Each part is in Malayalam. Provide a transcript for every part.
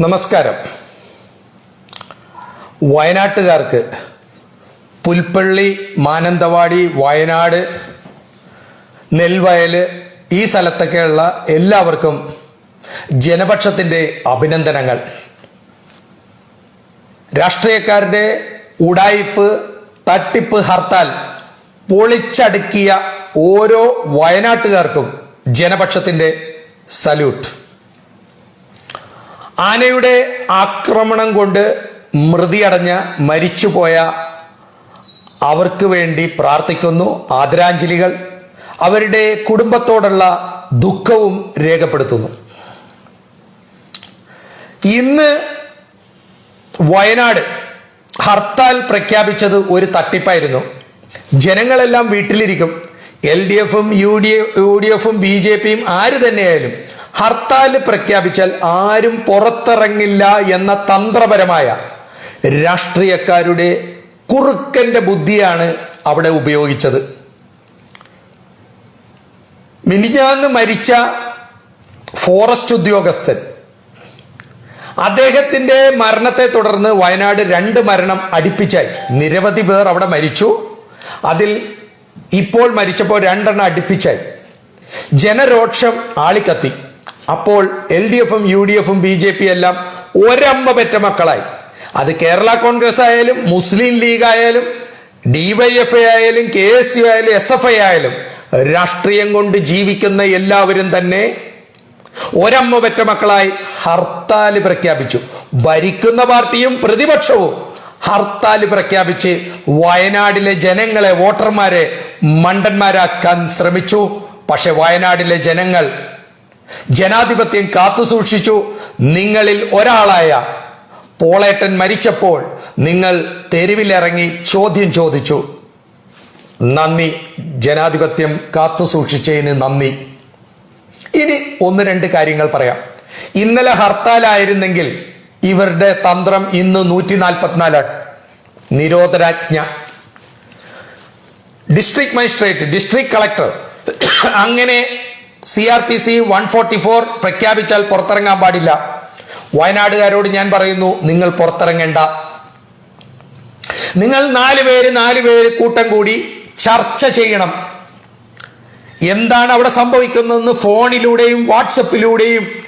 നമസ്കാരം. വയനാട്ടുകാർക്ക് പുൽപ്പള്ളി മാനന്തവാടി വയനാട് നെൽവയൽ ഈ സ്ഥലത്തൊക്കെയുള്ള എല്ലാവർക്കും ജനപക്ഷത്തിന്റെ അഭിനന്ദനങ്ങൾ. രാഷ്ട്രീയക്കാരുടെ ഉടായിപ്പ് തട്ടിപ്പ് ഹർത്താൽ പൊളിച്ചടുക്കിയ ഓരോ വയനാട്ടുകാർക്കും ജനപക്ഷത്തിന്റെ സല്യൂട്ട്. ആനയുടെ ആക്രമണം കൊണ്ട് മൃതിയടഞ്ഞ മരിച്ചുപോയ അവർക്ക് വേണ്ടി പ്രാർത്ഥിക്കുന്നു ആദരാഞ്ജലികൾ അവരുടെ കുടുംബത്തോടുള്ള ദുഃഖവും രേഖപ്പെടുത്തുന്നു. ഇന്ന് വയനാട് ഹർത്താൽ പ്രഖ്യാപിച്ചത് ഒരു തട്ടിപ്പായിരുന്നു. ജനങ്ങളെല്ലാം വീട്ടിലിരിക്കും. എൽ ഡി എഫും യു ഡി യു ഡി എഫും ബി ജെ പിയും ആര് തന്നെയായാലും ഹർത്താൽ പ്രഖ്യാപിച്ചാൽ ആരും പുറത്തിറങ്ങില്ല എന്ന തന്ത്രപരമായ രാഷ്ട്രീയക്കാരുടെ കുറുക്കന്റെ ബുദ്ധിയാണ് അവിടെ ഉപയോഗിച്ചത്. മിനിഞ്ഞാന്ന് മരിച്ച ഫോറസ്റ്റ് ഉദ്യോഗസ്ഥൻ. അദ്ദേഹത്തിന്റെ മരണത്തെ തുടർന്ന് വയനാട് രണ്ട് മരണം അടുപ്പിച്ചായി. നിരവധി പേർ അവിടെ മരിച്ചു. അതിൽ ഇപ്പോൾ മരിച്ചപ്പോൾ രണ്ടെണ്ണം അടുപ്പിച്ചായി ജനരോക്ഷം ആളിക്കത്തി. അപ്പോൾ എൽ ഡി എഫും യു ഡി എഫും ബി ജെ പി എല്ലാം ഒരമ്മ പെറ്റ മക്കളായി. അത് കേരള കോൺഗ്രസ് ആയാലും മുസ്ലിം ലീഗ് ആയാലും ഡിവൈഎഫ്ഐ ആയാലും കെ എസ് യു ആയാലും എസ് എഫ് ഐ ആയാലും രാഷ്ട്രീയം കൊണ്ട് ജീവിക്കുന്ന എല്ലാവരും തന്നെ ഒരമ്മ പെറ്റ മക്കളായി ഹർത്താൽ പ്രഖ്യാപിച്ചു. ഭരിക്കുന്ന പാർട്ടിയും പ്രതിപക്ഷവും. ഹർത്താൽ പ്രഖ്യാപിച്ച് വയനാടിലെ ജനങ്ങളെ വോട്ടർമാരെ മണ്ടന്മാരാക്കാൻ ശ്രമിച്ചു. പക്ഷെ വയനാടിലെ ജനങ്ങൾ ജനാധിപത്യം കാത്തുസൂക്ഷിച്ചു നിങ്ങളിൽ ഒരാളായ പോളേട്ടൻ മരിച്ചപ്പോൾ നിങ്ങൾ തെരുവിലിറങ്ങി ചോദ്യം ചോദിച്ചു. നന്ദി. ജനാധിപത്യം കാത്തുസൂക്ഷിച്ചതിന് നന്ദി. ഇനി ഒന്ന് രണ്ട് കാര്യങ്ങൾ പറയാം. ഇന്നലെ ഹർത്താലായിരുന്നെങ്കിൽ ഇവരുടെ തന്ത്രം ഇന്ന് നൂറ്റി നാൽപ്പത്തിനാലാണ് നിരോധനാജ്ഞ. ഡിസ്ട്രിക്ട് മജിസ്ട്രേറ്റ് ഡിസ്ട്രിക്ട് കളക്ടർ അങ്ങനെ C R P C one forty four പ്രഖ്യാപിച്ചാൽ പുറത്തിറങ്ങാൻ പാടില്ല. വയനാടുകാരോട് ഞാൻ പറയുന്നു നിങ്ങൾ പുറത്തിറങ്ങേണ്ട. നിങ്ങൾ നാല് പേര് നാല് പേര് കൂട്ടം കൂടി ചർച്ച ചെയ്യണം. എന്താണ് അവിടെ സംഭവിക്കുന്നതെന്ന് ഫോണിലൂടെയും വാട്സപ്പിലൂടെയും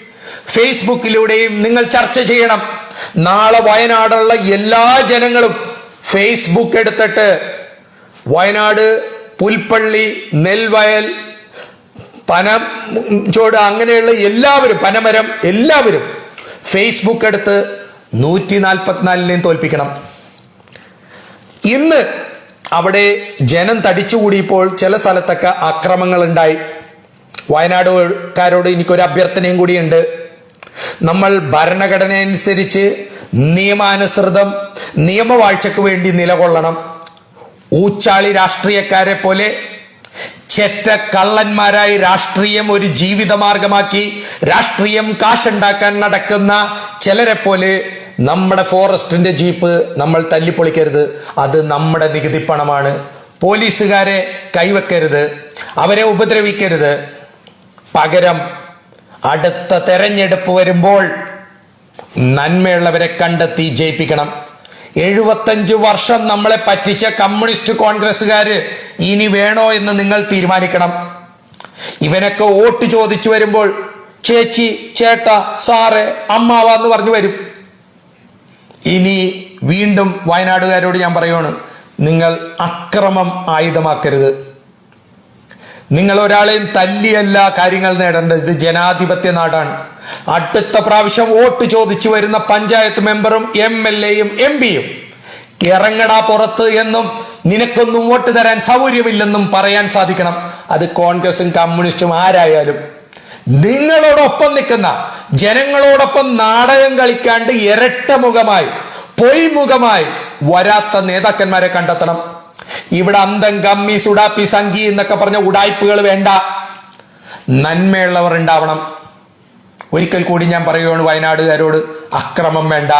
ഫേസ്ബുക്കിലൂടെയും നിങ്ങൾ ചർച്ച ചെയ്യണം. നാളെ വയനാടുള്ള എല്ലാ ജനങ്ങളും ഫേസ്ബുക്ക് എടുത്തിട്ട് വയനാട് പുൽപ്പള്ളി നെൽവയൽ പനച്ചോട് അങ്ങനെയുള്ള എല്ലാവരും പനമരം എല്ലാവരും ഫേസ്ബുക്ക് എടുത്ത് നൂറ്റി നാൽപ്പത്തിനാലിനെയും തോൽപ്പിക്കണം. ഇന്ന് അവിടെ ജനം തടിച്ചുകൂടിയപ്പോൾ ചില സ്ഥലത്തൊക്കെ അക്രമങ്ങൾ ഉണ്ടായി വയനാടുകാരോട് എനിക്കൊരു അഭ്യർത്ഥനയും കൂടിയുണ്ട്. നമ്മൾ ഭരണഘടന അനുസരിച്ച് നിയമാനുസൃതം നിയമവാഴ്ചക്ക് വേണ്ടി നിലകൊള്ളണം. ഊച്ചാളി രാഷ്ട്രീയക്കാരെ പോലെ ചെറ്റ കള്ളന്മാരായി രാഷ്ട്രീയം ഒരു ജീവിതമാർഗമാക്കി രാഷ്ട്രീയം കാശുണ്ടാക്കാൻ നടക്കുന്ന ചിലരെ പോലെ നമ്മുടെ ഫോറസ്റ്റിന്റെ ജീപ്പ് നമ്മൾ തല്ലിപ്പൊളിക്കരുത്. അത് നമ്മുടെ നികുതി പണമാണ്. പോലീസുകാരെ കൈവെക്കരുത്. അവരെ ഉപദ്രവിക്കരുത്. പകരം അടുത്ത തെരഞ്ഞെടുപ്പ് വരുമ്പോൾ നന്മയുള്ളവരെ കണ്ടെത്തി ജയിപ്പിക്കണം. എഴുപത്തഞ്ച് വർഷം നമ്മളെ പറ്റിച്ച കമ്മ്യൂണിസ്റ്റ് കോൺഗ്രസ്സുകാര് ഇനി വേണോ എന്ന് നിങ്ങൾ തീരുമാനിക്കണം. ഇവനൊക്കെ വോട്ട് ചോദിച്ചു വരുമ്പോൾ ചേച്ചി ചേട്ട സാറ് അമ്മാവ എന്ന് പറഞ്ഞു വരും. ഇനി വീണ്ടും വയനാടുകാരോട് ഞാൻ പറയുവാണ് നിങ്ങൾ അക്രമം ആയുധമാക്കരുത്. നിങ്ങൾ ഒരാളെയും തല്ലിയല്ല കാര്യങ്ങൾ നേടേണ്ടത്. ഇത് ജനാധിപത്യ നാടാണ്. അടുത്ത പ്രാവശ്യം വോട്ട് ചോദിച്ചു വരുന്ന പഞ്ചായത്ത് മെമ്പറും എം എൽ എയും എം പിയും. ഇറങ്ങടാ പുറത്ത് എന്നും നിനക്കൊന്നും വോട്ട് തരാൻ സൗകര്യമില്ലെന്നും പറയാൻ സാധിക്കണം. അത് കോൺഗ്രസും കമ്മ്യൂണിസ്റ്റും ആരായാലും. നിങ്ങളോടൊപ്പം നിൽക്കുന്ന ജനങ്ങളോടൊപ്പം നാടകം കളിക്കാണ്ട് ഇരട്ടമുഖമായി പൊയ്മുഖമായി വരാത്ത നേതാക്കന്മാരെ കണ്ടെത്തണം. ഇവിടെ അന്തം കമ്മി സുഡാപ്പി സംഗി എന്നൊക്കെ പറഞ്ഞ ഉടായ്പകൾ വേണ്ട. നന്മയുള്ളവർ ഉണ്ടാവണം. ഒരിക്കൽ കൂടി ഞാൻ പറയുകയാണ് വയനാടുകാരോട് അക്രമം വേണ്ട.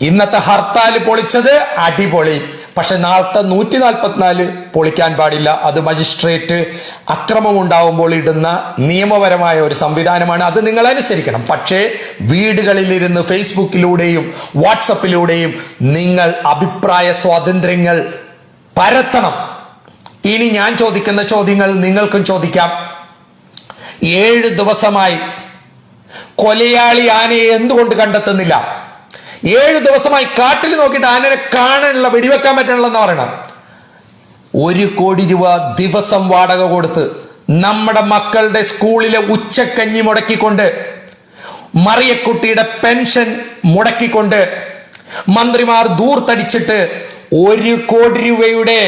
ഇന്നത്തെ ഹർത്താൽ പൊളിച്ചത് അടിപൊളി. പക്ഷെ നാളത്തെ നൂറ്റി നാൽപ്പത്തിനാല് പൊളിക്കാൻ പാടില്ല. അത് മജിസ്ട്രേറ്റ് അക്രമം ഉണ്ടാവുമ്പോൾ ഇടുന്ന നിയമപരമായ ഒരു സംവിധാനമാണ്. അത് നിങ്ങൾ അനുസരിക്കണം. പക്ഷേ വീടുകളിലിരുന്ന് ഫേസ്ബുക്കിലൂടെയും വാട്സപ്പിലൂടെയും നിങ്ങൾ അഭിപ്രായ സ്വാതന്ത്ര്യങ്ങൾ പരത്തണം. ഇനി ഞാൻ ചോദിക്കുന്ന ചോദ്യങ്ങൾ നിങ്ങൾക്കും ചോദിക്കാം. ഏഴ് ദിവസമായി കൊലയാളി ആനയെ എന്തുകൊണ്ട് കണ്ടെത്തുന്നില്ല? ഏഴ് ദിവസമായി കാട്ടിൽ നോക്കിയിട്ട് ആനനെ കാണാനുള്ള വെടിവെക്കാൻ പറ്റണില്ലെന്ന് പറയണം ഒരു കോടി രൂപ ദിവസം വാടക കൊടുത്ത് നമ്മുടെ മക്കളുടെ സ്കൂളിലെ ഉച്ചക്കഞ്ഞി മുടക്കിക്കൊണ്ട് മറിയക്കുട്ടിയുടെ പെൻഷൻ മുടക്കിക്കൊണ്ട് മന്ത്രിമാർ ദൂർത്തടിച്ചിട്ട് ഒരു കോടി രൂപയുടെ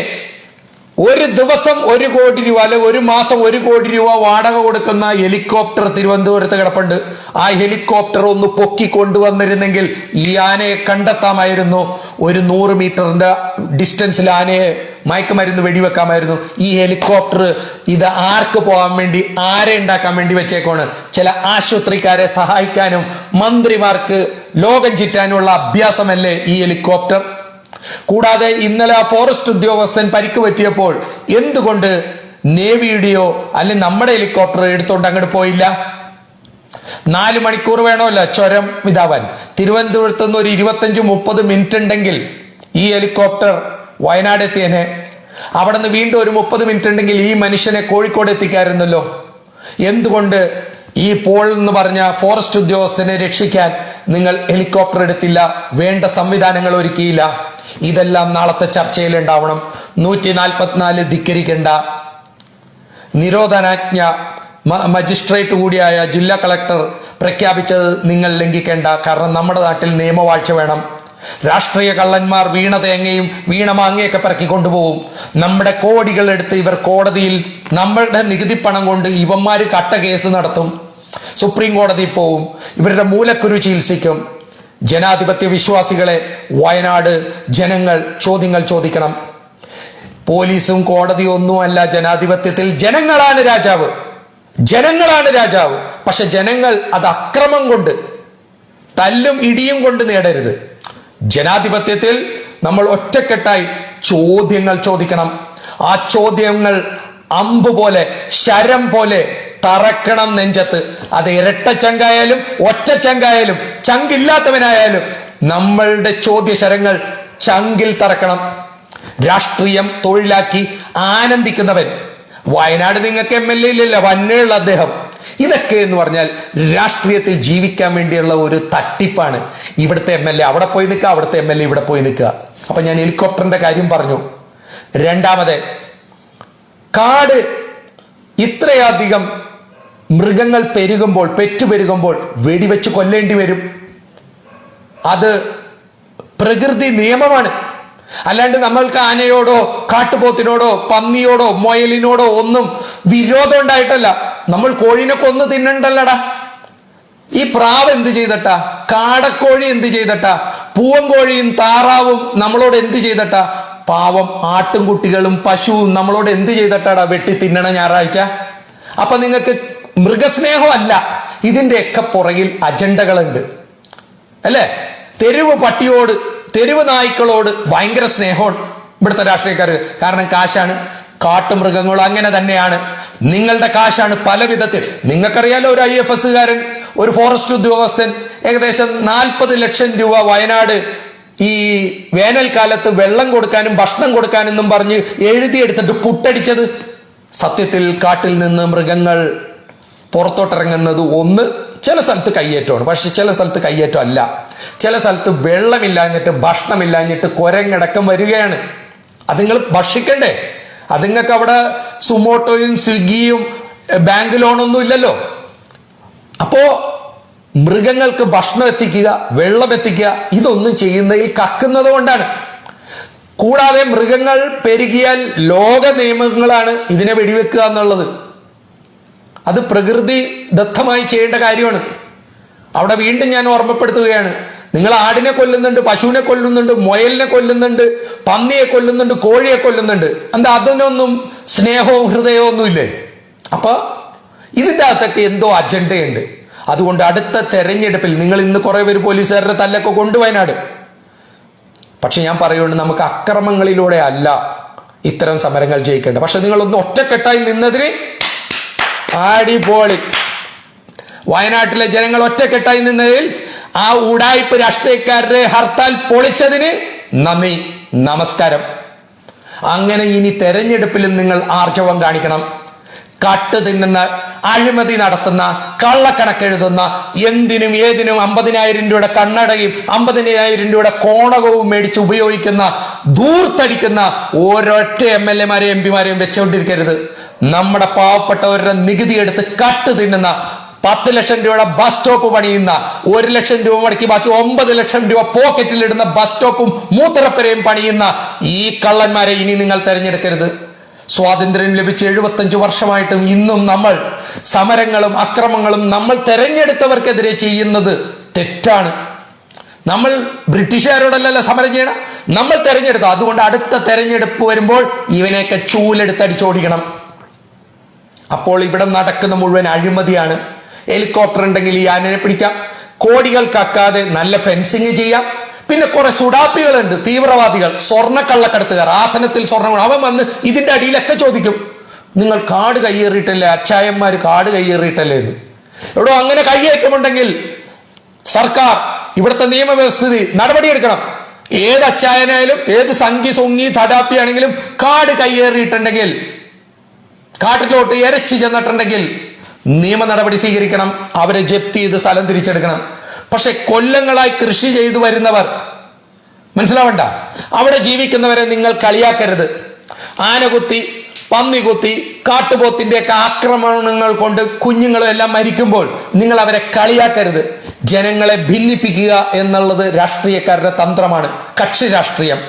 ഒരു ദിവസം ഒരു കോടി രൂപ അല്ലെ ഒരു മാസം ഒരു കോടി രൂപ വാടക കൊടുക്കുന്ന ഹെലികോപ്റ്റർ തിരുവനന്തപുരത്ത് കിടപ്പുണ്ട്. ആ ഹെലികോപ്റ്റർ ഒന്ന് പൊക്കി കൊണ്ടുവന്നിരുന്നെങ്കിൽ ഈ ആനയെ കണ്ടെത്താമായിരുന്നു. ഒരു നൂറ് മീറ്ററിന്റെ ഡിസ്റ്റൻസിൽ ആനയെ മയക്കുമരുന്ന് വെടിവെക്കാമായിരുന്നു. ഈ ഹെലികോപ്റ്റർ ഇത് ആർക്ക് പോകാൻ വേണ്ടി ആരെ ഉണ്ടാക്കാൻ വേണ്ടി വെച്ചേക്കാണ് ചില ആശുപത്രിക്കാരെ സഹായിക്കാനും മന്ത്രിമാർക്ക് ലോകം ചുറ്റാനുള്ള അഭ്യാസമല്ലേ ഈ ഹെലികോപ്റ്റർ? കൂടാതെ ഇന്നലെ ആ ഫോറസ്റ്റ് ഉദ്യോഗസ്ഥൻ പരിക്ക് പറ്റിയപ്പോൾ എന്തുകൊണ്ട് നേവിയുടെയോ അല്ലെങ്കിൽ നമ്മുടെ ഹെലികോപ്റ്റർ എടുത്തോണ്ട് അങ്ങോട്ട് പോയില്ല? നാല് മണിക്കൂർ വേണമല്ല ചുരം ഇതാവാൻ തിരുവനന്തപുരത്ത് നിന്ന് ഒരു ഇരുപത്തഞ്ച് മുപ്പത് മിനിറ്റ് ഉണ്ടെങ്കിൽ ഈ ഹെലികോപ്റ്റർ വയനാട് എത്തിയനെ. അവിടെ നിന്ന് വീണ്ടും ഒരു മുപ്പത് മിനിറ്റ് ഉണ്ടെങ്കിൽ ഈ മനുഷ്യനെ കോഴിക്കോട് എത്തിക്കായിരുന്നല്ലോ. എന്തുകൊണ്ട് ഈ പോൾ എന്ന് പറഞ്ഞ ഫോറസ്റ്റ് ഉദ്യോഗസ്ഥനെ രക്ഷിക്കാൻ നിങ്ങൾ ഹെലികോപ്റ്റർ എടുത്തില്ല വേണ്ട സംവിധാനങ്ങൾ ഒരുക്കിയില്ല. ഇതെല്ലാം നാളത്തെ ചർച്ചയിൽ ഉണ്ടാവണം. നൂറ്റി നാൽപ്പത്തിനാല് ധിക്കരിക്കേണ്ട നിരോധനാജ്ഞ മജിസ്ട്രേറ്റ് കൂടിയായ ജില്ലാ കളക്ടർ പ്രഖ്യാപിച്ചത് നിങ്ങൾ ലംഘിക്കേണ്ട. കാരണം നമ്മുടെ നാട്ടിൽ നിയമവാഴ്ച വേണം. രാഷ്ട്രീയ കള്ളന്മാർ വീണ തേങ്ങയും വീണ മാങ്ങയൊക്കെ പറക്കി കൊണ്ടുപോകും. നമ്മുടെ കോടികൾ എടുത്ത് ഇവർ കോടതിയിൽ നമ്മളുടെ നികുതി പണം കൊണ്ട് ഇവന്മാര് കട്ട കേസ് നടത്തും. സുപ്രീം കോടതി പോവും. ഇവരുടെ മൂലക്കുരു ചികിത്സിക്കും. ജനാധിപത്യ വിശ്വാസികളെ വയനാട് ജനങ്ങൾ ചോദ്യങ്ങൾ ചോദിക്കണം. പോലീസും കോടതിയും ഒന്നുമല്ല ജനാധിപത്യത്തിൽ ജനങ്ങളാണ് രാജാവ്. ജനങ്ങളാണ് രാജാവ്. പക്ഷെ ജനങ്ങൾ അത് അക്രമം കൊണ്ട് തല്ലും ഇടിയും കൊണ്ട് നേടരുത്. ജനാധിപത്യത്തിൽ നമ്മൾ ഒറ്റക്കെട്ടായി ചോദ്യങ്ങൾ ചോദിക്കണം. ആ ചോദ്യങ്ങൾ അമ്പ് പോലെ ശരം പോലെ തറക്കണം നെഞ്ചത്ത്. അത് ഇരട്ട ചങ്കായാലും ഒറ്റ ചങ്കായാലും ചങ്കില്ലാത്തവനായാലും നമ്മളുടെ ചോദ്യശരങ്ങൾ ചങ്കിൽ തറക്കണം. രാഷ്ട്രീയം തൊഴിലാക്കി ആനന്ദിക്കുന്നവൻ. വയനാട് നിങ്ങൾക്ക് എം എൽ എ ഇല്ലല്ലോ വന്നേയുള്ള അദ്ദേഹം. ഇതൊക്കെ എന്ന് പറഞ്ഞാൽ രാഷ്ട്രീയത്തിൽ ജീവിക്കാൻ വേണ്ടിയുള്ള ഒരു തട്ടിപ്പാണ്. ഇവിടുത്തെ എം എൽ എ അവിടെ പോയി നിൽക്കുക അവിടുത്തെ എം എൽ എ ഇവിടെ പോയി നിൽക്കുക. അപ്പൊ ഞാൻ ഹെലികോപ്റ്ററിന്റെ കാര്യം പറഞ്ഞു. രണ്ടാമത് കാട് ഇത്രയധികം മൃഗങ്ങൾ പെരുകുമ്പോൾ പെറ്റുപെരുകുമ്പോൾ വെടിവെച്ച് കൊല്ലേണ്ടി വരും. അത് പ്രകൃതി നിയമമാണ്. അല്ലാണ്ട് നമ്മൾക്ക് ആനയോടോ കാട്ടുപോത്തിനോടോ പന്നിയോടോ മൊയലിനോടോ ഒന്നും വിരോധം ഉണ്ടായിട്ടല്ല. നമ്മൾ കോഴിനെ കൊന്ന് തിന്നണ്ടല്ലടാ. ഈ പ്രാവ് എന്ത് ചെയ്തട്ടാ? കാടക്കോഴി എന്ത് ചെയ്തട്ടാ? പൂവൻകോഴിയും താറാവും നമ്മളോട് എന്ത് ചെയ്തട്ടാ? പാവം ആട്ടുംകുട്ടികളും പശുവും നമ്മളോട് എന്ത് ചെയ്തട്ടാടാ? വെട്ടി തിന്നണ ഞായറാഴ്ച. അപ്പൊ നിങ്ങൾക്ക് മൃഗസ്നേഹമല്ല. ഇതിന്റെയൊക്കെ പുറകിൽ അജണ്ടകളുണ്ട്. അല്ലേ? തെരുവ് പട്ടിയോട് തെരുവ് നായ്ക്കളോട് ഭയങ്കര സ്നേഹമാണ് ഇവിടുത്തെ രാഷ്ട്രീയക്കാർ കാരണം കാശാണ്. കാട്ടുമൃഗങ്ങൾ അങ്ങനെ തന്നെയാണ്. നിങ്ങളുടെ കാശാണ് പല വിധത്തിൽ നിങ്ങൾക്കറിയാലോ ഒരു ഐ എഫ് എസ്സുകാരൻ ഒരു ഫോറസ്റ്റ് ഉദ്യോഗസ്ഥൻ ഏകദേശം നാൽപ്പത് ലക്ഷം രൂപ വയനാട് ഈ വേനൽക്കാലത്ത് വെള്ളം കൊടുക്കാനും ഭക്ഷണം കൊടുക്കാനും എന്നും പറഞ്ഞ് എഴുതിയെടുത്തിട്ട് പുട്ടടിച്ചത്. സത്യത്തിൽ കാട്ടിൽ നിന്ന് മൃഗങ്ങൾ പുറത്തോട്ടിറങ്ങുന്നത് ഒന്ന് ചില സ്ഥലത്ത് കയ്യേറ്റമാണ്. പക്ഷെ ചില സ്ഥലത്ത് കയ്യേറ്റം അല്ല. ചില സ്ഥലത്ത് വെള്ളമില്ലാഞ്ഞിട്ട് ഭക്ഷണമില്ലാഞ്ഞിട്ട് കുരങ്ങടക്കം വരികയാണ്. അത് നിങ്ങൾ ഭക്ഷിക്കണ്ടേ? അത് നിങ്ങൾക്ക് അവിടെ സുമോട്ടോയും സ്വിഗ്ഗിയും ബാങ്ക് ലോണൊന്നും ഇല്ലല്ലോ. അപ്പോ മൃഗങ്ങൾക്ക് ഭക്ഷണം എത്തിക്കുക വെള്ളം എത്തിക്കുക ഇതൊന്നും ചെയ്യുന്നതിൽ കക്കുന്നത് കൊണ്ടാണ്. കൂടാതെ മൃഗങ്ങൾ പെരുകിയാൽ ലോക നിയമങ്ങളാണ് ഇതിനെ വെടിവെക്കുക എന്നുള്ളത്. അത് പ്രകൃതി ദത്തമായി ചെയ്യേണ്ട കാര്യമാണ്. അവിടെ വീണ്ടും ഞാൻ ഓർമ്മപ്പെടുത്തുകയാണ്. നിങ്ങൾ ആടിനെ കൊല്ലുന്നുണ്ട് പശുവിനെ കൊല്ലുന്നുണ്ട് മുയലിനെ കൊല്ലുന്നുണ്ട് പന്നിയെ കൊല്ലുന്നുണ്ട് കോഴിയെ കൊല്ലുന്നുണ്ട്. എന്താ അതിനൊന്നും സ്നേഹവും ഹൃദയവും ഒന്നുമില്ലേ? അപ്പൊ ഇതിന്റെ അകത്തൊക്കെ എന്തോ അജണ്ടയുണ്ട്. അതുകൊണ്ട് അടുത്ത തെരഞ്ഞെടുപ്പിൽ നിങ്ങൾ ഇന്ന് കുറെ പേര് പോലീസുകാരുടെ തല്ലൊക്കെ കൊണ്ട് പക്ഷെ ഞാൻ പറയുന്നുണ്ട് നമുക്ക് അക്രമങ്ങളിലൂടെ അല്ല ഇത്തരം സമരങ്ങൾ ജയിക്കേണ്ടത്. പക്ഷെ നിങ്ങളൊന്ന് ഒറ്റക്കെട്ടായി നിന്നതിന് അടിപൊളി. വയനാട്ടിലെ ജനങ്ങൾ ഒറ്റക്കെട്ടായി നിന്നതിൽ ആ ഉടായ്പ രാഷ്ട്രീയക്കാരുടെ ഹർത്താൽ പൊളിച്ചതിന് നന്ദി നമസ്കാരം. അങ്ങനെ ഇനി തെരഞ്ഞെടുപ്പിലും നിങ്ങൾ ആർജവം കാണിക്കണം. കട്ട് തിന്നുന്ന അഴിമതി നടത്തുന്ന കള്ളക്കണക്കെഴുതുന്ന എന്തിനും ഏതിനും അമ്പതിനായിരം രൂപയുടെ കണ്ണടയും അമ്പതിനായിരം രൂപയുടെ കോണകവും മേടിച്ച് ഉപയോഗിക്കുന്ന ദൂർത്തടിക്കുന്ന ഒരൊറ്റ എം എൽ എമാരെയും എം പിമാരെയും വെച്ചുകൊണ്ടിരിക്കരുത് നമ്മുടെ പാവപ്പെട്ടവരുടെ നികുതി എടുത്ത് കട്ട് തിന്നുന്ന പത്ത് ലക്ഷം രൂപയുടെ ബസ് സ്റ്റോപ്പ് പണിയുന്ന ഒരു ലക്ഷം രൂപ മുടക്കി ബാക്കി ഒമ്പത് ലക്ഷം രൂപ പോക്കറ്റിൽ ഇടുന്ന ബസ് സ്റ്റോപ്പും മൂത്രപ്പരയും പണിയുന്ന ഈ കള്ളന്മാരെ ഇനി നിങ്ങൾ തെരഞ്ഞെടുക്കരുത്. സ്വാതന്ത്ര്യം ലഭിച്ച് എഴുപത്തഞ്ച് വർഷമായിട്ടും ഇന്നും നമ്മൾ സമരങ്ങളും അക്രമങ്ങളും നമ്മൾ തെരഞ്ഞെടുത്തവർക്കെതിരെ ചെയ്യുന്നത് തെറ്റാണ്. നമ്മൾ ബ്രിട്ടീഷുകാരോടല്ലല്ലോ സമരം ചെയ്യണം? നമ്മൾ തെരഞ്ഞെടുത്തു. അതുകൊണ്ട് അടുത്ത തെരഞ്ഞെടുപ്പ് വരുമ്പോൾ ഇവനെയൊക്കെ ചൂലെടുത്തടിച്ചോടിക്കണം അപ്പോൾ ഇവിടെ നടക്കുന്ന മുഴുവൻ അഴിമതിയാണ്. ഹെലികോപ്റ്റർ ഉണ്ടെങ്കിൽ ഈ ആനനെ പിടിക്കാം. കോടികൾ കക്കാതെ നല്ല ഫെൻസിങ് ചെയ്യാം. പിന്നെ കുറെ സുഡാപ്പികളുണ്ട് തീവ്രവാദികൾ. സ്വർണ കള്ളക്കടത്തുകാർ. ആസനത്തിൽ സ്വർണം അവൻ വന്ന് ഇതിന്റെ അടിയിലൊക്കെ ചോദിക്കും നിങ്ങൾ കാട് കയ്യേറിയിട്ടല്ലേ? അച്ചായന്മാർ കാട് കയ്യേറിയിട്ടല്ലേ എന്ന്. എവിടെ അങ്ങനെ കയ്യേറ്റമുണ്ടെങ്കിൽ സർക്കാർ ഇവിടുത്തെ നിയമവ്യവസ്ഥിതി നടപടിയെടുക്കണം. ഏത് അച്ചായനായാലും ഏത് സംഘി സൊങ്ങി സടാപ്പി ആണെങ്കിലും കാട് കയ്യേറിയിട്ടുണ്ടെങ്കിൽ കാട്ടിലോട്ട് എരച്ചു ചെന്നിട്ടുണ്ടെങ്കിൽ നിയമ നടപടി സ്വീകരിക്കണം അവരെ ജപ്തി ചെയ്ത് സ്ഥലം തിരിച്ചെടുക്കണം. പക്ഷെ കൊല്ലങ്ങളായി കൃഷി ചെയ്തു വരുന്നവർ മനസ്സിലാവണ്ട? അവിടെ ജീവിക്കുന്നവരെ നിങ്ങൾ കളിയാക്കരുത്. ആനകുത്തി പന്നികുത്തി കാട്ടുപോത്തിന്റെയൊക്കെ ആക്രമണങ്ങൾ കൊണ്ട് കുഞ്ഞുങ്ങളും എല്ലാം മരിക്കുമ്പോൾ നിങ്ങൾ അവരെ കളിയാക്കരുത്. ജനങ്ങളെ ഭിന്നിപ്പിക്കുക എന്നുള്ളത് രാഷ്ട്രീയക്കാരുടെ തന്ത്രമാണ്. കക്ഷി രാഷ്ട്രീയം.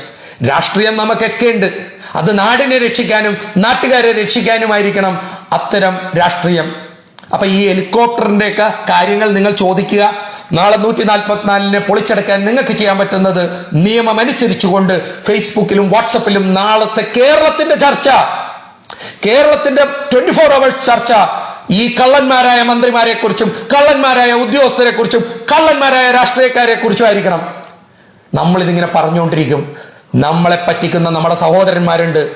രാഷ്ട്രീയം നമുക്കൊക്കെ ഉണ്ട്. അത് നാടിനെ രക്ഷിക്കാനും നാട്ടുകാരെ രക്ഷിക്കാനുമായിരിക്കണം അത്തരം രാഷ്ട്രീയം. അപ്പൊ ഈ ഹെലികോപ്റ്ററിന്റെ ഒക്കെ കാര്യങ്ങൾ നിങ്ങൾ ചോദിക്കുക. നാളെ നൂറ്റി നാൽപ്പത്തിനാലിനെ പൊളിച്ചെടുക്കാൻ നിങ്ങൾക്ക് ചെയ്യാൻ പറ്റുന്നത് നിയമം അനുസരിച്ചുകൊണ്ട് ഫേസ്ബുക്കിലും വാട്സപ്പിലും നാളത്തെ കേരളത്തിന്റെ ചർച്ച. കേരളത്തിന്റെ ട്വന്റി ഫോർ അവേഴ്സ് ചർച്ച. ഈ കള്ളന്മാരായ മന്ത്രിമാരെ കുറിച്ചും കള്ളന്മാരായ ഉദ്യോഗസ്ഥരെ കുറിച്ചും കള്ളന്മാരായ രാഷ്ട്രീയക്കാരെ കുറിച്ചും ആയിരിക്കണം നമ്മൾ ഇതിങ്ങനെ പറഞ്ഞുകൊണ്ടിരിക്കും. നമ്മളെ പറ്റിക്കുന്ന നമ്മുടെ സഹോദരന്മാരുണ്ട്.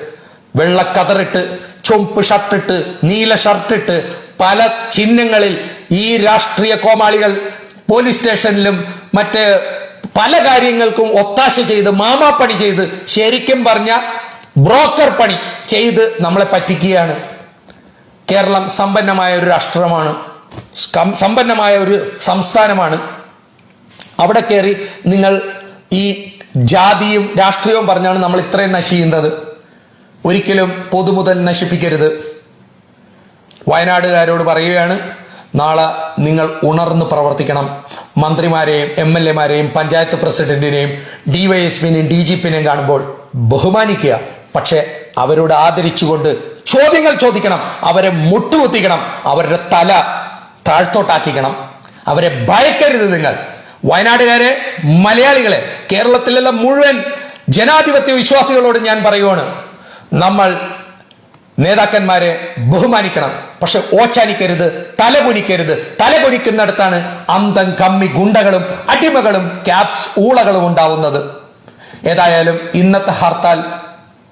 വെള്ളക്കതറിട്ട് ചുമപ്പ് ഷർട്ടിട്ട് നീല ഷർട്ടിട്ട് പല ചിഹ്നങ്ങളിൽ ഈ രാഷ്ട്രീയ കോമാളികൾ പോലീസ് സ്റ്റേഷനിലും മറ്റ് പല കാര്യങ്ങൾക്കും ഒത്താശ ചെയ്ത് മാമാപ്പണി ചെയ്ത് ശരിക്കും പറഞ്ഞ ബ്രോക്കർ പണി ചെയ്ത് നമ്മളെ പറ്റിക്കുകയാണ്. കേരളം സമ്പന്നമായ ഒരു രാഷ്ട്രമാണ്. സമ്പന്നമായ ഒരു സംസ്ഥാനമാണ്. അവിടെ കയറി നിങ്ങൾ ഈ ജാതിയും രാഷ്ട്രീയവും പറഞ്ഞാണ് നമ്മൾ ഇത്രയും നശിക്കുന്നത്. ഒരിക്കലും പൊതുമുതൽ നശിപ്പിക്കരുത്. വയനാടുകാരോട് പറയുകയാണ് നാളെ നിങ്ങൾ ഉണർന്ന് പ്രവർത്തിക്കണം. മന്ത്രിമാരെയും എം എൽ എമാരെയും പഞ്ചായത്ത് പ്രസിഡന്റിനെയും ഡിവൈഎസ്പിനെയും ഡി ജി പിനെയും കാണുമ്പോൾ ബഹുമാനിക്കുക. പക്ഷേ അവരോട് ആദരിച്ചുകൊണ്ട് ചോദ്യങ്ങൾ ചോദിക്കണം. അവരെ മുട്ടുകുത്തിക്കണം. അവരുടെ തല താഴ്ത്തോട്ടാക്കിക്കണം. അവരെ ഭയക്കരുത് നിങ്ങൾ. വയനാടുകാരെ മലയാളികളെ കേരളത്തിലുള്ള മുഴുവൻ ജനാധിപത്യ വിശ്വാസികളോട് ഞാൻ പറയുവാണ് നമ്മൾ നേതാക്കന്മാരെ ബഹുമാനിക്കണം. പക്ഷെ ഓച്ചാനിക്കരുത് തലകുനിക്കരുത്. തലകുനിക്കുന്നിടത്താണ് അന്തം കമ്മി ഗുണ്ടകളും അടിമകളും ക്യാപ്സ് ഊളകളും ഉണ്ടാവുന്നത്. ഏതായാലും ഇന്നത്തെ ഹർത്താൽ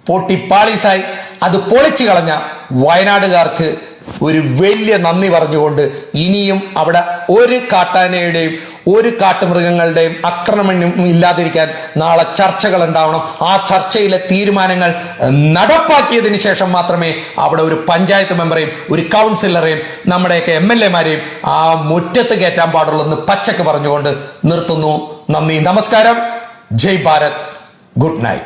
പൊട്ടിപ്പാളീസായി. അത് പൊളിച്ചു കളഞ്ഞ വയനാടുകാർക്ക് ഒരു വലിയ നന്ദി പറഞ്ഞുകൊണ്ട് ഇനിയും അവിടെ ഒരു കാട്ടാനയുടെയും ഒരു കാട്ടുമൃഗങ്ങളുടെയും ആക്രമണം ഇല്ലാതിരിക്കാൻ നാളെ ചർച്ചകൾ ഉണ്ടാവണം ആ ചർച്ചയിലെ തീരുമാനങ്ങൾ നടപ്പാക്കിയതിന് ശേഷം മാത്രമേ അവിടെ ഒരു പഞ്ചായത്ത് മെമ്പറെയും ഒരു കൗൺസിലറെയും നമ്മുടെയൊക്കെ എം എൽ എമാരെയും ആ മുറ്റത്ത് കയറ്റാൻ പാടുള്ളൂ എന്ന് പച്ചക്ക് പറഞ്ഞുകൊണ്ട് നിർത്തുന്നു. നന്ദി. നമസ്കാരം. ജയ് ഭാരത്. Good night.